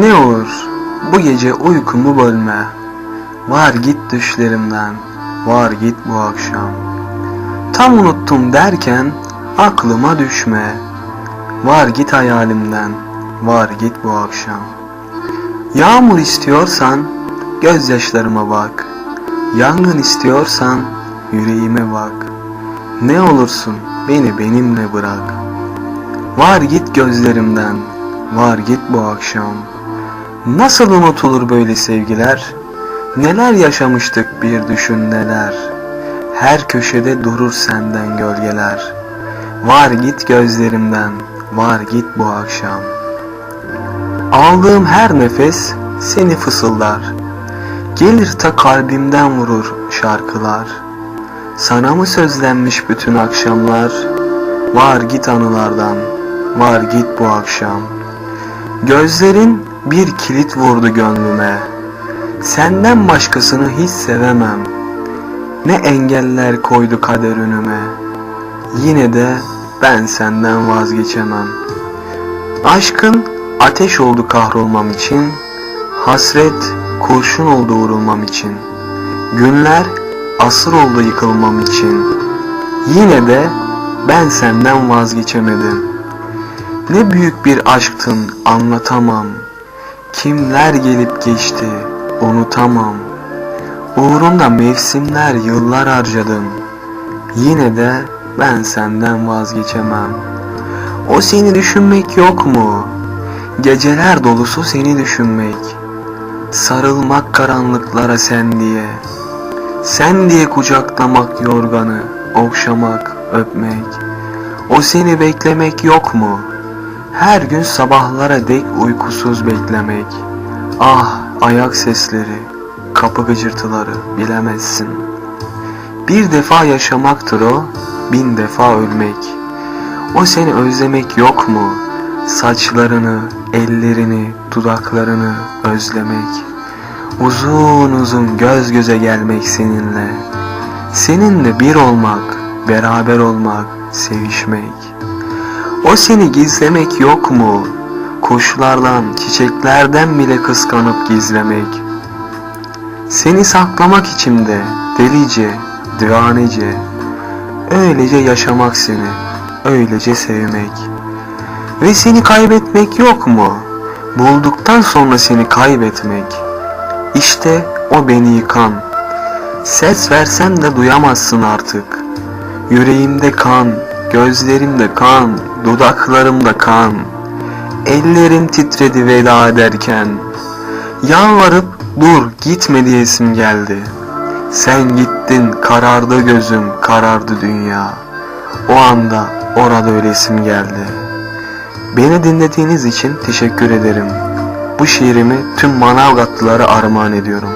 Ne olur bu gece uykumu bölme. Var git düşlerimden, var git bu akşam. Tam unuttum derken aklıma düşme. Var git hayalimden, var git bu akşam. Yağmur istiyorsan gözyaşlarıma bak. Yangın istiyorsan yüreğime bak. Ne olursun beni benimle bırak. Var git gözlerimden, var git bu akşam. Nasıl unutulur böyle sevgiler? Neler yaşamıştık bir düşün neler. Her köşede durur senden gölgeler. Var git gözlerimden, var git bu akşam. Aldığım her nefes seni fısıldar. Gelir ta kalbimden vurur şarkılar. Sana mı sözlenmiş bütün akşamlar? Var git anılardan, var git bu akşam. Gözlerin bir kilit vurdu gönlüme. Senden başkasını hiç sevemem. Ne engeller koydu kader önüme. Yine de ben senden vazgeçemem. Aşkın ateş oldu kahrolmam için. Hasret kurşun oldu vurulmam için. Günler asır oldu yıkılmam için. Yine de ben senden vazgeçemedim. Ne büyük bir aşktın anlatamam. Kimler gelip geçti unutamam. Uğrunda mevsimler yıllar harcadım. Yine de ben senden vazgeçemem. O seni düşünmek yok mu? Geceler dolusu seni düşünmek. Sarılmak karanlıklara sen diye. Sen diye kucaklamak yorganı, okşamak, öpmek. O seni beklemek yok mu? Her gün sabahlara dek uykusuz beklemek. Ah ayak sesleri, kapı gıcırtıları bilemezsin. Bir defa yaşamaktır o, bin defa ölmek. O seni özlemek yok mu? Saçlarını, ellerini, dudaklarını özlemek. Uzun uzun göz göze gelmek seninle. Seninle bir olmak, beraber olmak, sevişmek. O seni gizlemek yok mu? Kuşlardan, çiçeklerden bile kıskanıp gizlemek. Seni saklamak içimde, delice, divanece. Öylece yaşamak seni, öylece sevmek. Ve seni kaybetmek yok mu? Bulduktan sonra seni kaybetmek. İşte o beni yıkan. Ses versem de duyamazsın artık. Yüreğimde kan, gözlerimde kan, dudaklarımda kan. Ellerim titredi veda ederken. Yalvarıp dur gitme diyesim geldi. Sen gittin karardı gözüm, karardı dünya. O anda orada ölesim geldi. Beni dinlediğiniz için teşekkür ederim. Bu şiirimi tüm Manavgatlılara armağan ediyorum.